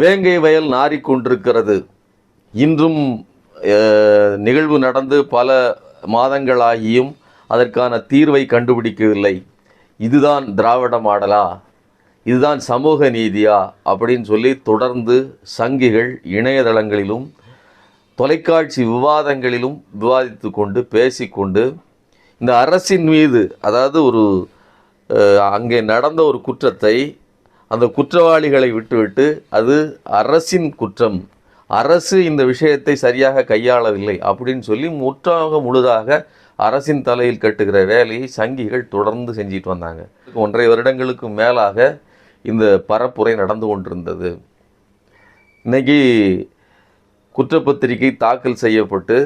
வேங்கை வயல் நாறிக்கொண்டிருக்கிறது இன்றும் நிகழ்வு நடந்து பல மாதங்களாகியும் அதற்கான தீர்வை கண்டுபிடிக்கவில்லை. இதுதான் திராவிட மாடலா? இதுதான் சமூக நீதியா? அப்படின்னு சொல்லி தொடர்ந்து சங்கிகள் இணையதளங்களிலும் தொலைக்காட்சி விவாதங்களிலும் விவாதித்து கொண்டு பேசிக்கொண்டு இந்த அரசின் மீது அதாவது ஒரு அங்கே நடந்த ஒரு குற்றத்தை அந்த குற்றவாளிகளை விட்டுவிட்டு அது அரசின் குற்றம். அரசு இந்த விஷயத்தை சரியாக கையாளவில்லை அப்படின்னு சொல்லி முற்றாக முழுதாக அரசின் தலையில் கட்டுகிற வேலையை சங்கிகள் தொடர்ந்து செஞ்சிட்டு வந்தாங்க. ஒன்றரை வருடங்களுக்கு மேலாக இந்த பரப்புரை நடந்து கொண்டிருந்தது. இன்னைக்கு குற்றப்பத்திரிகை தாக்கல் செய்யப்பட்டு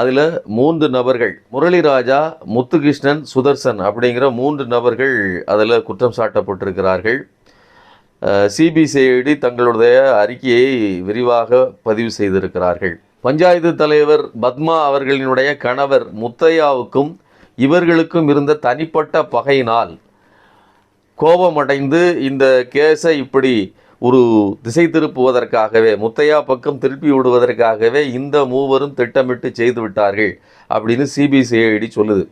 அதில் மூன்று நபர்கள் முரளிராஜா முத்துகிருஷ்ணன் சுதர்சன் அப்படிங்கிற மூன்று நபர்கள் அதில் குற்றம் சாட்டப்பட்டிருக்கிறார்கள். சிபிசிஐடி தங்களுடைய அறிக்கையை விரிவாக பதிவு செய்திருக்கிறார்கள். பஞ்சாயத்து தலைவர் பத்மா அவர்களினுடைய கணவர் முத்தையாவுக்கும் இவர்களுக்கும் இருந்த தனிப்பட்ட பகையினால் கோபமடைந்து இந்த கேஸை இப்படி ஒரு திசை திருப்புவதற்காகவே முத்தையா பக்கம் திருப்பி விடுவதற்காகவே இந்த மூவரும் திட்டமிட்டு செய்து விட்டார்கள் அப்படின்னு சிபிசிஐடி சொல்லுது.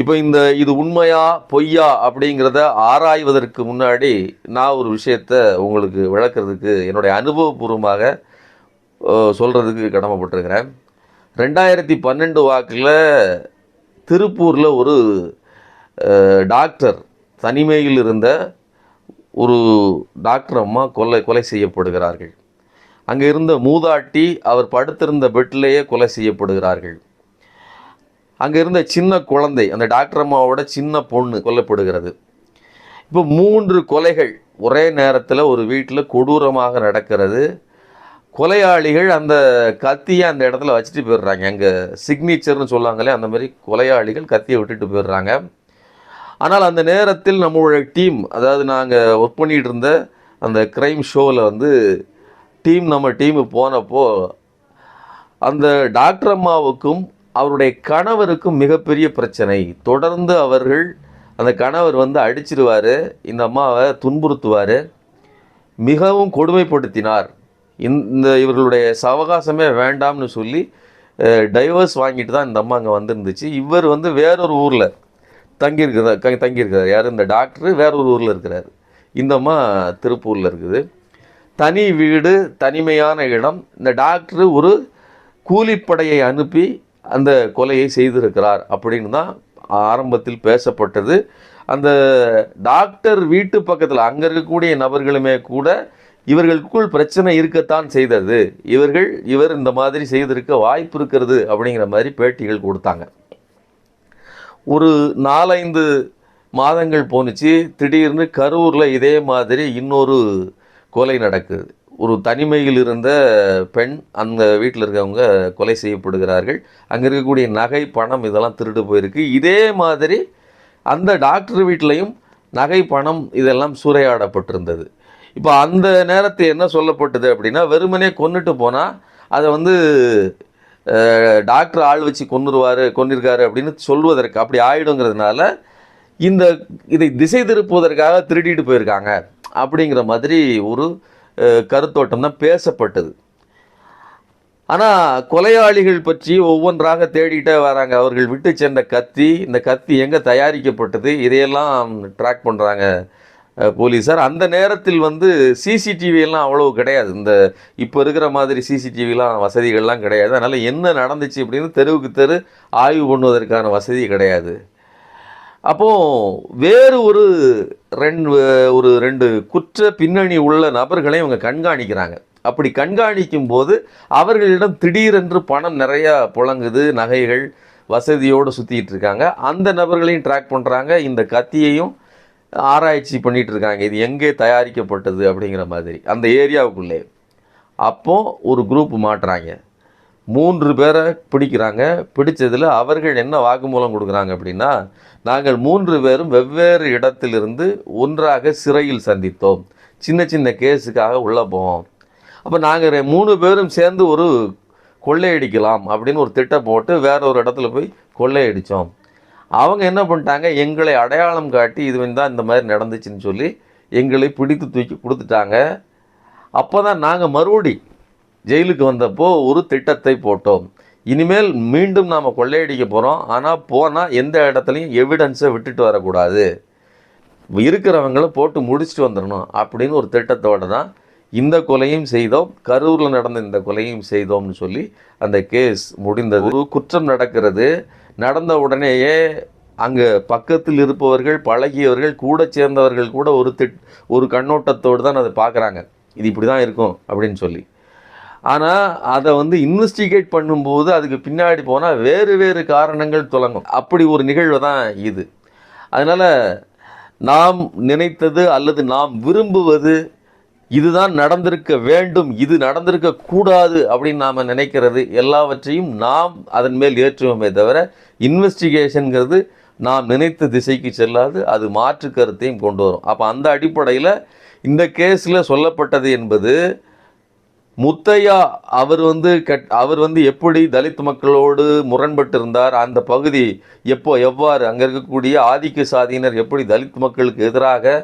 இப்போ இந்த இது உண்மையா பொய்யா அப்படிங்கிறத ஆராய்வதற்கு முன்னாடி நான் ஒரு விஷயத்த உங்களுக்கு விளக்குறதுக்கு என்னுடைய அனுபவபூர்வமாக சொல்கிறதுக்கு கடமைப்பட்டிருக்கிறேன். ரெண்டாயிரத்தி பன்னெண்டு வாக்கில் திருப்பூரில் ஒரு டாக்டர் தனிமையில் இருந்த ஒரு டாக்டர் அம்மா கொலை கொலை செய்யப்படுகிறார்கள். அங்கே இருந்த மூதாட்டி அவர் படுத்திருந்த பெட்டிலேயே கொலை செய்யப்படுகிறார்கள். அங்கே இருந்த சின்ன குழந்தை அந்த டாக்டர் அம்மாவோட சின்ன பொண்ணு கொல்லப்படுகிறது. இப்போ மூன்று கொலைகள் ஒரே நேரத்தில் ஒரு வீட்டில் கொடூரமாக நடக்கிறது. கொலையாளிகள் அந்த கத்தியை அந்த இடத்துல வச்சுட்டு போயிடுறாங்க. அங்கே சிக்னேச்சர்னு சொல்லுவாங்களே அந்த மாதிரி கொலையாளிகள் கத்தியை விட்டுட்டு போயிடுறாங்க. ஆனால் அந்த நேரத்தில் நம்மளுடைய டீம் அதாவது நாங்கள் ஒர்க் பண்ணிகிட்டு இருந்த அந்த க்ரைம் ஷோவில் வந்து டீம் நம்ம டீமு போனப்போ அந்த டாக்டர் அம்மாவுக்கும் அவருடைய கணவருக்கும் மிகப்பெரிய பிரச்சனை. தொடர்ந்து அவர்கள் அந்த கணவர் வந்து அடிச்சிருவார் இந்த அம்மாவை துன்புறுத்துவார் மிகவும் கொடுமைப்படுத்தினார். இந்த இவர்களுடைய சவகாசமே வேண்டாம்னு சொல்லி டைவர்ஸ் வாங்கிட்டு தான் இந்த அம்மா அங்கே வந்திருந்துச்சு. இவர் வந்து வேறொரு ஊரில் தங்கியிருக்கிறார் க- தங்கியிருக்கிறார். யார்? இந்த டாக்டர் வேறொரு ஊரில் இருக்கிறார். இந்த அம்மா திருப்பூரில் இருக்குது. தனி வீடு தனிமையான இடம். இந்த டாக்டர் ஒரு கூலிப்படையை அனுப்பி அந்த கொலையை செய்திருக்கிறார் அப்படின்னு தான் ஆரம்பத்தில் பேசப்பட்டது. அந்த டாக்டர் வீட்டு பக்கத்தில் அங்கே இருக்கக்கூடிய நபர்களுமே கூட இவர்களுக்குள் பிரச்சனை இருக்கத்தான் செய்தது. இவர்கள் இவர் இந்த மாதிரி செய்திருக்க வாய்ப்பு இருக்கிறது அப்படிங்கிற மாதிரி பேட்டிகள் கொடுத்தாங்க. ஒரு நாலைந்து மாதங்கள் போணுச்சு. திடீர்னு கரூரில் இதே மாதிரி இன்னொரு கொலை நடக்குது. ஒரு தனிமையில் இருந்த பெண் அந்த வீட்டில் இருக்கவங்க கொலை செய்யப்படுகிறார்கள். அங்கே இருக்கக்கூடிய நகை பணம் இதெல்லாம் திருடு போயிருக்கு. இதே மாதிரி அந்த டாக்டர் வீட்லேயும் நகை பணம் இதெல்லாம் சூறையாடப்பட்டிருந்தது. இப்போ அந்த நேரத்தை என்ன சொல்லப்பட்டது அப்படின்னா வெறுமனே கொன்னுட்டு போனால் அதை வந்து டாக்டர் ஆள் வச்சு கொன்னுருவார் கொன்னிருக்காரு அப்படின்னு சொல்வதற்கு அப்படி ஆயிடுங்கிறதுனால இந்த இதை திசை திருப்புவதற்காக திருடிட்டு போயிருக்காங்க. அப்படிங்கிற மாதிரி ஒரு கருத்தோட்டம் தான் பேசப்பட்டது. ஆனால் கொலையாளிகள் பற்றி ஒவ்வொன்றாக தேடிட்டே வராங்க. அவர்கள் விட்டு சென்ற கத்தி இந்த கத்தி எங்கே தயாரிக்கப்பட்டது? இதையெல்லாம் ட்ராக் பண்ணுறாங்க போலீஸார் அந்த நேரத்தில் வந்து சிசிடிவி எல்லாம் கிடையாது. இந்த இப்போ இருக்கிற மாதிரி சிசிடிவிலாம் வசதிகள்லாம் கிடையாது. அதனால் என்ன நடந்துச்சு அப்படின்னு தெருவுக்கு தெரு ஆய்வு பண்ணுவதற்கான வசதி கிடையாது. அப்போது வேறு ஒரு ரெண்டு ஒரு ரெண்டு குற்ற பின்னணி உள்ள நபர்களை இவங்க கண்காணிக்கிறாங்க. அப்படி கண்காணிக்கும் போது அவர்களிடம் திடீரென்று பணம் நிறையா புழங்குது நகைகள் வசதியோடு சுற்றிட்டு இருக்காங்க. அந்த நபர்களையும் ட்ராக் பண்ணுறாங்க இந்த கத்தியையும் ஆராய்ச்சி பண்ணிகிட்டு இருக்காங்க. இது எங்கே தயாரிக்கப்பட்டது அப்படிங்கிற மாதிரி. அந்த ஏரியாவுக்குள்ளே. அப்போது ஒரு குரூப் மாட்டுறாங்க. மூன்று பேரை பிடிக்கிறாங்க. பிடிச்சதில் அவர்கள் என்ன வாக்குமூலம் கொடுக்குறாங்க அப்படின்னா நாங்கள் மூன்று பேரும் வெவ்வேறு இடத்திலிருந்து ஒன்றாக சிறையில் சந்தித்தோம். சின்ன சின்ன கேஸுக்காக உள்ளே போவோம் அப்போ நாங்கள் மூணு பேரும் சேர்ந்து ஒரு கொள்ளையடிக்கலாம் அப்படின்னு ஒரு திட்டம் போட்டு வேற ஒரு இடத்துல போய் கொள்ளையடித்தோம் அவங்க என்ன பண்ணிட்டாங்க? எங்களை அடையாளம் காட்டி இது தான் இந்த மாதிரி நடந்துச்சுன்னு சொல்லி எங்களை பிடித்து தூக்கி கொடுத்துட்டாங்க. அப்போ தான் நாங்கள் மறுபடி ஜெயிலுக்கு வந்தப்போ ஒரு திட்டத்தை போட்டோம். இனிமேல் மீண்டும் நாம் கொள்ளையடிக்க போகிறோம் ஆனால் போனால் எந்த இடத்துலையும் எவிடன்ஸை விட்டுட்டு வரக்கூடாது. இருக்கிறவங்கள போட்டு முடிச்சுட்டு வந்துடணும் அப்படின்னு ஒரு திட்டத்தோடு தான் இந்த கொலையும் செய்தோம். கரூரில் நடந்த இந்த கொலையும் செய்தோம்னு சொல்லி அந்த கேஸ் முடிந்தது. ஒரு குற்றம் நடக்கிறது. நடந்த உடனேயே அங்கே பக்கத்தில் இருப்பவர்கள் பழகியவர்கள் கூட சேர்ந்தவர்கள் கூட ஒரு திட் ஒரு கண்ணோட்டத்தோடு தான் அதை பார்க்குறாங்க. இது இப்படி தான் இருக்கும் அப்படின்னு சொல்லி. ஆனால் அதை வந்து இன்வெஸ்டிகேட் பண்ணும்போது அதுக்கு பின்னாடி போனால் வேறு வேறு காரணங்கள் துலங்கும். அப்படி ஒரு நிகழ்வு தான் இது. அதனால் நாம் நினைத்தது அல்லது நாம் விரும்புவது இதுதான் நடந்திருக்க வேண்டும் இது நடந்திருக்க கூடாது அப்படின்னு நாம் நினைக்கிறது எல்லாவற்றையும் நாம் அதன் மேல் ஏற்றுவோமே தவிர இன்வெஸ்டிகேஷனுங்கிறது நாம் நினைத்த திசைக்கு செல்லாது அது மாற்று கருத்தையும் கொண்டு வரும். அப்போ அந்த அடிப்படையில் இந்த கேஸில் சொல்லப்பட்டது என்பது முத்தையா அவர் வந்து கட் அவர் வந்து எப்படி தலித் மக்களோடு முரண்பட்டு இருந்தார் அந்த பகுதி எப்போ எவ்வாறு? அங்கே இருக்கக்கூடிய ஆதிக்க சாதியினர் எப்படி தலித் மக்களுக்கு எதிராக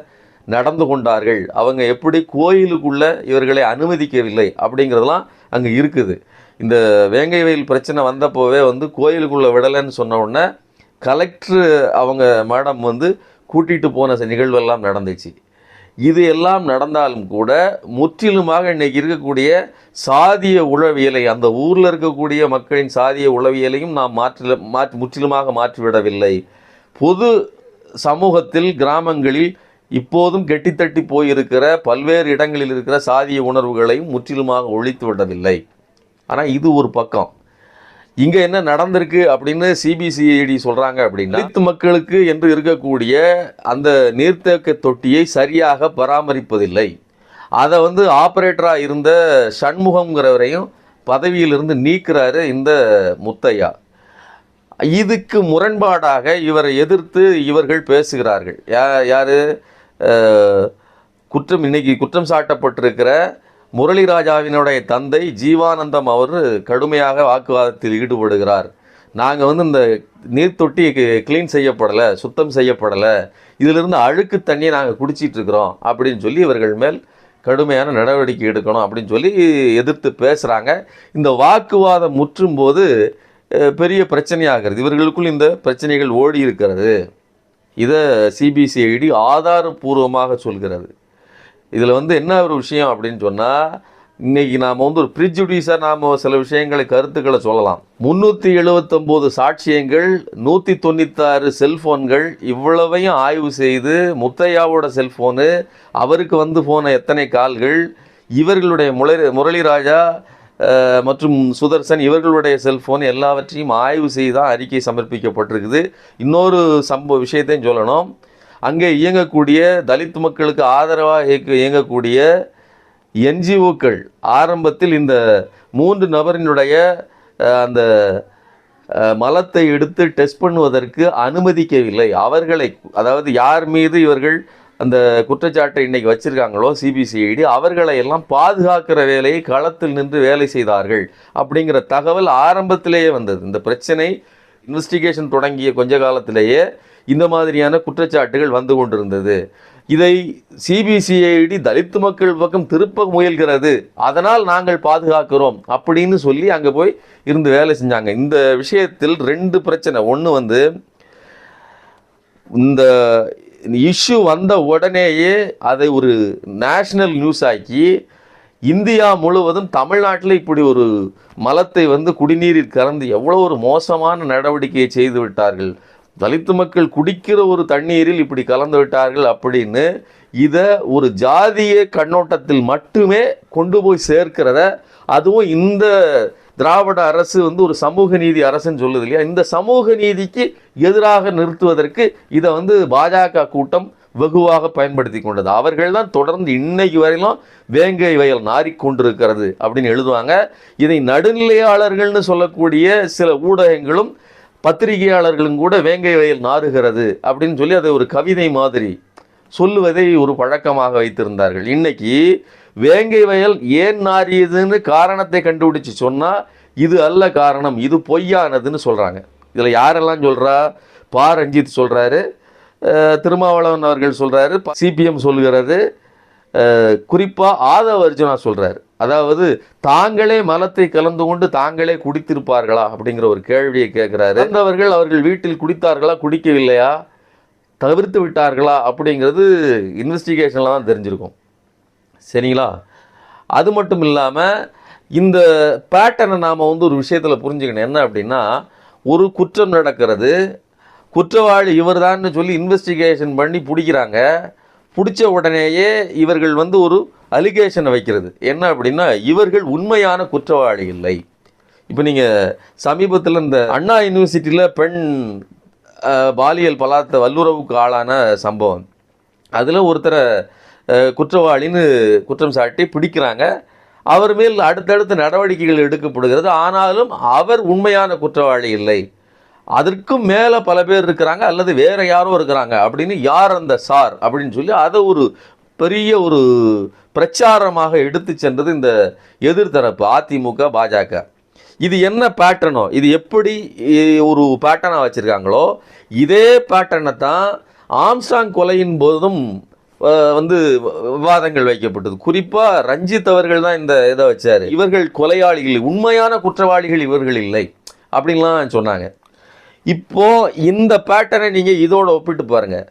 நடந்து கொண்டார்கள்? அவங்க எப்படி கோயிலுக்குள்ளே இவர்களை அனுமதிக்கவில்லை? அப்படிங்கிறதெல்லாம் அங்கே இருக்குது. இந்த வேங்கை வயல் பிரச்சனை வந்தப்போவே வந்து கோயிலுக்குள்ளே விடலைன்னு சொன்ன உடனே கலெக்டர் அவங்க மேடம் வந்து கூட்டிகிட்டு போன நிகழ்வெல்லாம் நடந்துச்சு. இது எல்லாம் நடந்தாலும் கூட முற்றிலுமாக இன்றைக்கி இருக்கக்கூடிய சாதிய உளவியலை அந்த ஊரில் இருக்கக்கூடிய மக்களின் சாதிய உளவியலையும் நாம் மாற்றில மாற்றி முற்றிலுமாக மாற்றிவிடவில்லை. பொது சமூகத்தில் கிராமங்களில் இப்போதும் கெட்டித்தட்டி போயிருக்கிற பல்வேறு இடங்களில் இருக்கிற சாதிய உணர்வுகளையும் முற்றிலுமாக ஒழித்து விடவில்லை. ஆனால் இது ஒரு பக்கம். இங்கே என்ன நடந்திருக்கு அப்படின்னு சிபிசிஐடி சொல்கிறாங்க அப்படின்னா தலித் மக்களுக்கு என்று இருக்கக்கூடிய அந்த நீர்த்தேக்க தொட்டியை சரியாக பராமரிப்பதில்லை. அதை வந்து ஆப்ரேட்டராக இருந்த சண்முகங்கிறவரையும் பதவியிலிருந்து நீக்கிறாரு இந்த முத்தையா. இதுக்கு முரண்பாடாக இவரை எதிர்த்து இவர்கள் பேசுகிறார்கள். யா யார்? குற்றம் இன்னைக்கு குற்றம் சாட்டப்பட்டிருக்கிற முரளிராஜாவினுடைய தந்தை ஜீவானந்தம் அவர் கடுமையாக வாக்குவாதத்தில் ஈடுபடுகிறார். நாங்கள் வந்து இந்த நீர்த்தொட்டி க்ளீன் செய்யப்படலை சுத்தம் செய்யப்படலை இதிலிருந்து அழுக்கு தண்ணியை நாங்கள் குடிச்சிட்டு இருக்கிறோம் அப்படின்னு சொல்லி இவர்கள் மேல் கடுமையான நடவடிக்கை எடுக்கணும் அப்படின்னு சொல்லி எதிர்த்து பேசுகிறாங்க இந்த வாக்குவாதம் முற்றும் போது பெரிய பிரச்சனையாகிறது. இவர்களுக்குள் இந்த பிரச்சனைகள் ஓடி இருக்கிறது. இதை சிபிசிஐடி ஆதாரபூர்வமாக சொல்கிறது. இதில் வந்து என்ன ஒரு விஷயம் அப்படின்னு சொன்னால் இன்னைக்கு நாம் வந்து ஒரு ப்ரிஜுடியூஸாக நாம் சில விஷயங்களை கருத்துக்களை சொல்லலாம். முந்நூற்றி எழுபத்தொம்போது சாட்சியங்கள் நூற்றி தொண்ணூத்தாறு செல்ஃபோன்கள் இவ்வளவையும் ஆய்வு செய்து முத்தையாவோட செல்ஃபோனு அவருக்கு வந்து போன எத்தனை கால்கள் இவர்களுடைய முரளி முரளிராஜா மற்றும் சுதர்சன் இவர்களுடைய செல்ஃபோன் எல்லாவற்றையும் ஆய்வு செய்து தான் அறிக்கை சமர்ப்பிக்கப்பட்டிருக்குது. இன்னொரு சம்பவ விஷயத்தையும் சொல்லணும். அங்கே இயங்கக்கூடிய தலித் மக்களுக்கு ஆதரவாக இயங்கக்கூடிய என்ஜிஓக்கள் ஆரம்பத்தில் இந்த மூன்று நபரினுடைய அந்த மலத்தை எடுத்து டெஸ்ட் பண்ணுவதற்கு அனுமதிக்கவில்லை. அவர்களை அதாவது யார் மீது இவர்கள் அந்த குற்றச்சாட்டை இன்னைக்கு வச்சிருக்காங்களோ சிபிசிஐடி அவர்களை எல்லாம் பாதுகாக்கிற வேலையை களத்தில் நின்று வேலை செய்தார்கள் அப்படிங்கிற தகவல் ஆரம்பத்திலேயே வந்தது. இந்த பிரச்சனை இன்வெஸ்டிகேஷன் தொடங்கிய கொஞ்ச காலத்திலேயே இந்த மாதிரியான குற்றச்சாட்டுகள் வந்து கொண்டிருந்தது. இதை சிபிசிஐடி தலித் மக்கள் பக்கம் திருப்ப முயல்கிறது. அதனால் நாங்கள் பாதுகாக்கிறோம் அப்படின்னு சொல்லி அங்கே போய் இருந்து வேலை செஞ்சாங்க. இந்த விஷயத்தில் ரெண்டு பிரச்சனை. ஒன்று வந்து இந்த இஷ்யூ வந்த உடனேயே அதை ஒரு நேஷ்னல் நியூஸ் ஆக்கி இந்தியா முழுவதும் தமிழ்நாட்டில் இப்படி ஒரு மலத்தை வந்து குடிநீரில் கலந்து எவ்வளோ ஒரு மோசமான நடவடிக்கையை செய்து விட்டார்கள். தலித்து மக்கள் குடிக்கிற ஒரு தண்ணீரில் இப்படி கலந்து விட்டார்கள் அப்படின்னு இதை ஒரு ஜாதிய கண்ணோட்டத்தில் மட்டுமே கொண்டு போய் சேர்க்கிறத அதுவும் இந்த திராவிட அரசு வந்து ஒரு சமூக நீதி அரசுன்னு சொல்லுது இல்லையா? இந்த சமூக நீதிக்கு எதிராக நிறுத்துவதற்கு இதை வந்து பாஜக கூட்டம் வெகுவாக பயன்படுத்தி கொண்டது. அவர்கள் தான் தொடர்ந்து இன்னைக்கு வரையிலும் வேங்கை வயல் நாறிக்கொண்டிருக்கிறது அப்படின்னு எழுதுவாங்க. இதை நடுநிலையாளர்கள்னு சொல்லக்கூடிய சில ஊடகங்களும் பத்திரிகையாளர்களும் கூட வேங்கை வயல் நாறுகிறது அப்படின்னு சொல்லி அதை ஒரு கவிதை மாதிரி சொல்லுவதை ஒரு பழக்கமாக வைத்திருந்தார்கள். இன்னைக்கு வேங்கை வயல் ஏன் நாறியதுன்னு காரணத்தை கண்டுபிடிச்சு சொன்னால் இது அல்ல காரணம் இது பொய்யானதுன்னு சொல்கிறாங்க இதில் யாரெல்லாம் சொல்கிறா பா. ரஞ்சித் சொல்கிறாரு திருமாவளவன் அவர்கள் சொல்கிறாரு சிபிஎம் சொல்லுகிறது குறிப்பாக ஆதவ அர்ஜுனா சொல்கிறாரு அதாவது தாங்களே மலத்தை கலந்து கொண்டு தாங்களே குடித்திருப்பார்களா அப்படிங்கிற ஒரு கேள்வியை கேட்குறாரு. இறந்தவர்கள் அவர்கள் வீட்டில் குடித்தார்களா குடிக்கவில்லையா? தவிர்த்து விட்டார்களா அப்படிங்கிறது இன்வெஸ்டிகேஷனில் தான் தெரிஞ்சிருக்கும். சரிங்களா? அது மட்டும் இல்லாமல் இந்த பேட்டர்னை நாம் வந்து ஒரு விஷயத்தில் புரிஞ்சுக்கணும். என்ன அப்படின்னா ஒரு குற்றம் நடக்கிறது. குற்றவாளி இவர்தான்னு சொல்லி இன்வெஸ்டிகேஷன் பண்ணி பிடிக்கிறாங்க. பிடிச்ச உடனேயே இவர்கள் வந்து ஒரு அலிகேஷனை வைக்கிறது. என்ன அப்படின்னா இவர்கள் உண்மையான குற்றவாளி இல்லை. இப்போ நீங்கள் சமீபத்தில் இந்த அண்ணா யூனிவர்சிட்டியில் பெண் பாலியல் பலாத்த வல்லுறவுக்கு ஆளான சம்பவம். அதில் ஒருத்தரை குற்றவாளின்னு குற்றம் சாட்டி பிடிக்கிறாங்க. அவர் மேல் அடுத்தடுத்த நடவடிக்கைகள் எடுக்கப்படுகிறது. ஆனாலும் அவர் உண்மையான குற்றவாளி இல்லை. அதற்கும் மேலே பல பேர் இருக்கிறாங்க அல்லது வேறு யாரோ இருக்கிறாங்க அப்படின்னு யார் அந்த சார் அப்படின்னு சொல்லி அதை ஒரு பெரிய ஒரு பிரச்சாரமாக எடுத்து சென்றது இந்த எதிர்த்தரப்பு அதிமுக பாஜக. இது என்ன பேட்டர்னோ இது எப்படி ஒரு பேட்டர்னாக வச்சுருக்காங்களோ இதே பேட்டர்னை தான் ஆம்ஸ்டாங் கொலையின் போதும் வந்து விவாதங்கள் வைக்கப்பட்டது. குறிப்பாக ரஞ்சித் அவர்கள் தான் இந்த இதை வச்சார். இவர்கள் கொலையாளிகள் உண்மையான குற்றவாளிகள் இவர்கள் இல்லை அப்படின்லாம் சொன்னாங்க. இப்போ இந்த பேட்டர்னை நீங்கள் இதோடு ஒப்பிட்டு பாருங்கள்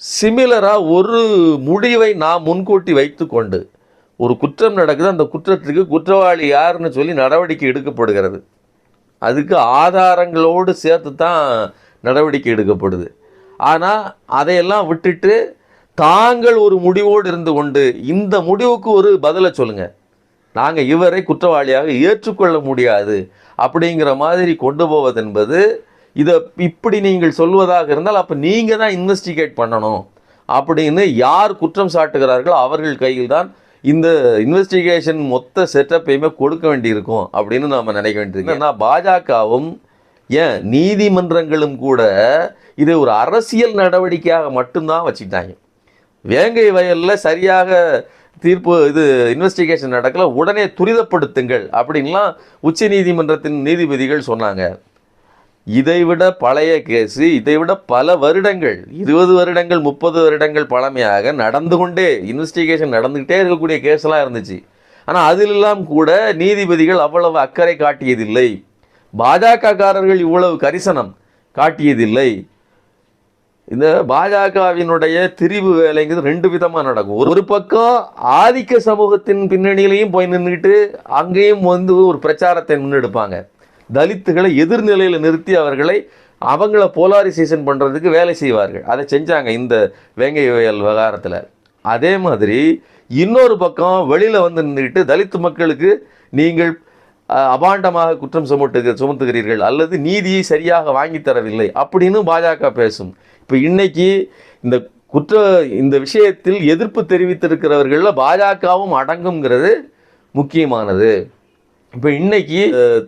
சிமிலராக ஒரு முடிவை நாம் முன்கூட்டி வைத்துக்கொண்டு ஒரு குற்றம் நடக்குது அந்த குற்றத்துக்கு குற்றவாளி யாருன்னு சொல்லி நடவடிக்கை எடுக்கப்படுகிறது. அதுக்கு ஆதாரங்களோடு சேர்த்து தான் நடவடிக்கை எடுக்கப்படுது. ஆனால் அதையெல்லாம் விட்டுட்டு தாங்கள் ஒரு முடிவோடு இருந்து கொண்டு இந்த முடிவுக்கு ஒரு பதிலை சொல்லுங்கள் நாங்கள் இவரை குற்றவாளியாக ஏற்றுக்கொள்ள முடியாது அப்படிங்கிற மாதிரி கொண்டு போவது என்பது இதை இப்படி நீங்கள் சொல்வதாக இருந்தால் அப்போ நீங்கள் தான் இன்வெஸ்டிகேட் பண்ணணும். அப்படின்னு யார் குற்றம் சாட்டுகிறார்களோ அவர்கள் கையில் தான் இந்த இன்வெஸ்டிகேஷன் மொத்த செட்டப்பையுமே கொடுக்க வேண்டியிருக்கும் அப்படின்னு நாம் நினைக்க வேண்டியிருக்கு. ஏன்னா பாஜகவும் ஏன் நீதிமன்றங்களும் கூட இதை ஒரு அரசியல் நடவடிக்கையாக மட்டும்தான் வச்சுக்கிட்டாங்க. வேங்கை வயலில் சரியாக தீர்ப்பு இது இன்வெஸ்டிகேஷன் நடக்கல உடனே துரிதப்படுத்துங்கள் அப்படின்லாம் உச்ச நீதிமன்றத்தின் நீதிபதிகள் சொன்னாங்க. இதைவிட பழைய கேஸு இதைவிட பல வருடங்கள் இருபது வருடங்கள் முப்பது வருடங்கள் பழமையாக நடந்து கொண்டே இன்வெஸ்டிகேஷன் நடந்துக்கிட்டே இருக்கக்கூடிய கேஸ்லாம் இருந்துச்சு. ஆனால் அதிலெல்லாம் கூட நீதிபதிகள் அவ்வளவு அக்கறை காட்டியதில்லை. பாஜகக்காரர்கள் இவ்வளவு கரிசனம் காட்டியதில்லை. இந்த பாஜகவினுடைய திரிவு வேலைங்கிறது ரெண்டு விதமாக நடக்கும். ஒரு பக்கம் ஆதிக்க சமூகத்தின் பின்னணியிலையும் போய் நின்றுட்டு அங்கேயும் வந்து ஒரு பிரச்சாரத்தை முன்னெடுப்பாங்க. தலித்துகளை எதிர்நிலையில் நிறுத்தி அவர்களை அவங்கள போலாரிசேஷன் பண்ணுறதுக்கு வேலை செய்வார்கள். அதை செஞ்சாங்க இந்த வேங்கை வயல் விவகாரத்தில். அதே மாதிரி இன்னொரு பக்கம் வெளியில் வந்து நின்றுட்டு தலித்து மக்களுக்கு நீங்கள் அபாண்டமாக குற்றம் சுமட்டு சுமத்துகிறீர்கள் அல்லது நீதியை சரியாக வாங்கி தரவில்லை அப்படின்னு பாஜக பேசும். இப்போ இன்னைக்கு இந்த குற்ற இந்த விஷயத்தில் எதிர்ப்பு தெரிவித்திருக்கிறவர்களில் பாஜகவும் அடங்குங்கிறது முக்கியமானது. இப்போ இன்னைக்கு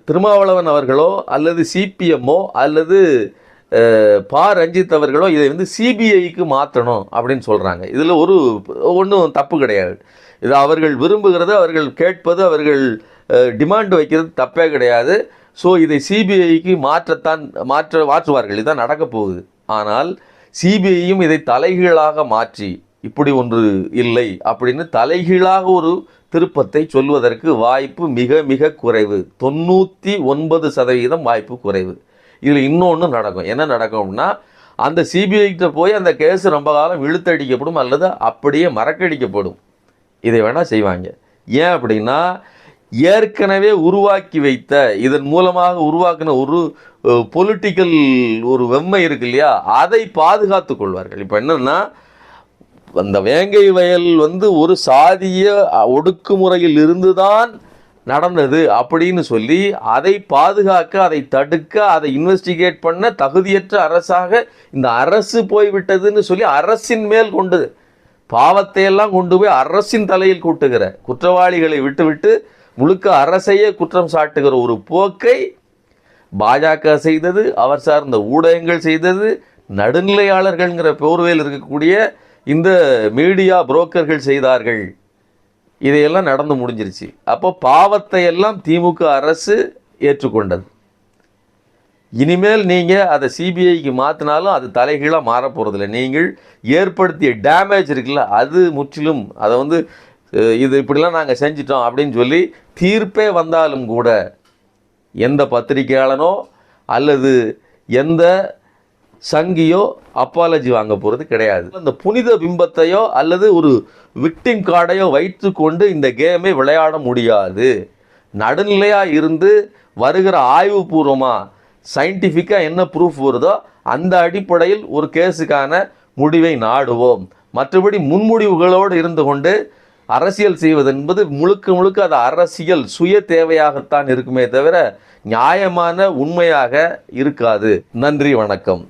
திருமாவளவன் அவர்களோ அல்லது சிபிஎம்மோ அல்லது அஹ், பா. ரஞ்சித் அவர்களோ இதை வந்து சிபிஐக்கு மாற்றணும் அப்படின்னு சொல்கிறாங்க இதில் ஒரு ஒன்றும் தப்பு கிடையாது. இது அவர்கள் விரும்புகிறது அவர்கள் கேட்பது அவர்கள் டிமாண்ட் வைக்கிறது தப்பே கிடையாது. ஸோ இதை சிபிஐக்கு மாற்றத்தான் மாற்ற மாற்றுவார்கள். இதுதான் நடக்க போகுது. ஆனால் சிபிஐயும் இதை தலைகீழாக மாற்றி இப்படி ஒன்று இல்லை அப்படின்னு தலைகீழாக ஒரு திருப்பத்தை சொல்வதற்கு வாய்ப்பு மிக மிக குறைவு. தொண்ணூற்றி ஒன்பது சதவீதம் வாய்ப்பு குறைவு. இதில் இன்னொன்று நடக்கும். என்ன நடக்கும்னா அந்த சிபிஐ கிட்ட போய் அந்த கேஸ் ரொம்ப காலம் இழுத்தடிக்கப்படும் அல்லது அப்படியே மறக்கடிக்கப்படும் இதை வேணால் செய்வாங்க. ஏன் அப்படின்னா ஏற்கனவே உருவாக்கி வைத்த இதன் மூலமாக உருவாக்கின ஒரு பொலிட்டிக்கல் ஒரு வெம்மை இருக்கு இல்லையா? அதை பாதுகாத்து கொள்வார்கள். இப்போ என்னென்னா அந்த வேங்கை வயல் வந்து ஒரு சாதிய ஒடுக்குமுறையில் இருந்துதான் நடந்தது அப்படின்னு சொல்லி அதை பாதுகாக்க அதை தடுக்க அதை இன்வெஸ்டிகேட் பண்ண தகுதியற்ற அரசாக இந்த அரசு போய்விட்டதுன்னு சொல்லி அரசின் மேல் கொண்டு பாவத்தையெல்லாம் கொண்டு போய் அரசின் தலையில் கூட்டுகிற குற்றவாளிகளை விட்டுவிட்டு முழுக்க அரசையே குற்றம் சாட்டுகிற ஒரு போக்கை பாஜக செய்தது அவர் சார்ந்த ஊடகங்கள் செய்தது நடுநிலையாளர்கள்ங்கிற போர்வையில் இருக்கக்கூடிய இந்த மீடியா புரோக்கர்கள் செய்தார்கள். இதையெல்லாம் நடந்து முடிஞ்சிருச்சு. அப்போ பாவத்தை எல்லாம் திமுக அரசு ஏற்றுக்கொண்டது. இனிமேல் நீங்கள் அதை சிபிஐக்கு மாற்றினாலும் அது தலைகீழாக மாறப் போகிறதில்ல நீங்கள் ஏற்படுத்திய டேமேஜ் இருக்குல்ல அது முற்றிலும் அதை வந்து இது இப்படிலாம் நாங்கள் செஞ்சிட்டோம் அப்படின்னு சொல்லி தீர்ப்பே வந்தாலும் கூட எந்த பத்திரிகையாளனோ அல்லது எந்த சங்கியோ அப்பாலஜி வாங்க போகிறது கிடையாது. அந்த புனித பிம்பத்தையோ அல்லது ஒரு விக்டிம் கார்டையோ வைத்துக்கொண்டு இந்த கேமை விளையாட முடியாது. நடுநிலையாக இருந்து வருகிற ஆய்வுபூர்வமாக சயின்டிஃபிக்காக என்ன ப்ரூஃப் வருதோ அந்த அடிப்படையில் ஒரு கேஸுக்கான முடிவை நாடுவோம். மற்றபடி முன்முடிவுகளோடு இருந்து கொண்டு அரசியல் செய்வது என்பது முழுக்க முழுக்க அது அரசியல் சுய தேவையாகத்தான் இருக்குமே தவிர நியாயமான உண்மையாக இருக்காது. நன்றி வணக்கம்.